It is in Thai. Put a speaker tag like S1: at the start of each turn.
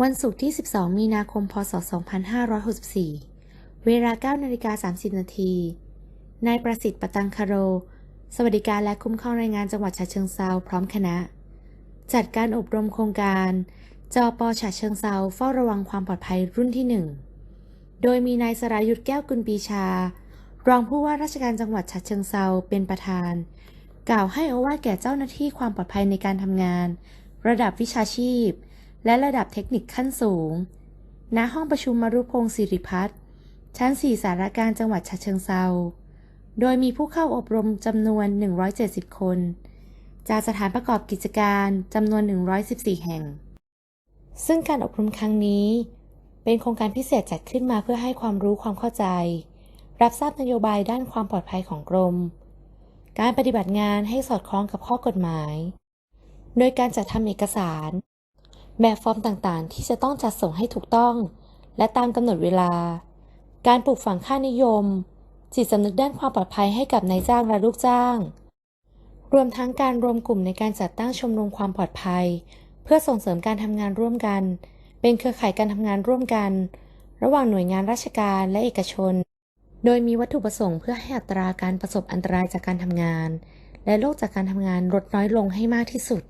S1: วันศุกร์ที่ 12 มีนาคม พศ 2564 เวลา9นาฬิกา30 นาที นายประสิทธิ์ปตังคาโร สวัสดิการและคุ้มครองแรงงานจังหวัดฉะเชิงเซาพร้อมคณะ จัดการอบรมโครงการจอปอฉะเชิงเซาเฝ้าระวังความปลอดภัยรุ่นที่ 1 โดยมีนายสรายุทธแก้วกุลปีชา รองผู้ว่าราชการจังหวัดฉะเชิงเซาเป็นประธาน กล่าวให้อวาแก่เจ้าหน้าที่ความปลอดภัยในการทำงาน ระดับวิชาชีพ และระดับเทคนิคขั้นสูง ณ ห้องประชุมมรุพงศ์สิริพัฒน์ชั้น 4 สารการจังหวัดฉะเชิงเซา โดยมีผู้เข้าอบรมจำนวน 170 คน จากสถานประกอบกิจการจำนวน 114 แห่ง ซึ่งการอบรมครั้งนี้ เป็นโครงการพิเศษจัดขึ้นมาเพื่อให้ความรู้ความเข้าใจ รับทราบนโยบายด้านความปลอดภัยของกรม การปฏิบัติงานให้สอดคล้องกับข้อกฎหมาย โดยการจัดทำเอกสาร แบบฟอร์มต่างๆ ที่จะต้องจัดส่งให้ถูกต้อง และตามกำหนดเวลา การปลูกฝังค่านิยม จิตสำนึกด้านความปลอดภัยให้กับนายจ้างและลูกจ้าง รวมทั้งการรวมกลุ่มในการจัดตั้งชมรมความปลอดภัย เพื่อส่งเสริมการทำงานร่วมกัน เป็นเครือข่ายการทำงานร่วมกัน ระหว่างหน่วยงานราชการและเอกชน โดยมีวัตถุประสงค์เพื่อให้อัตราการประสบอันตรายจากการทำงาน และโรคจากการทำงานลดน้อยลงให้มากที่สุด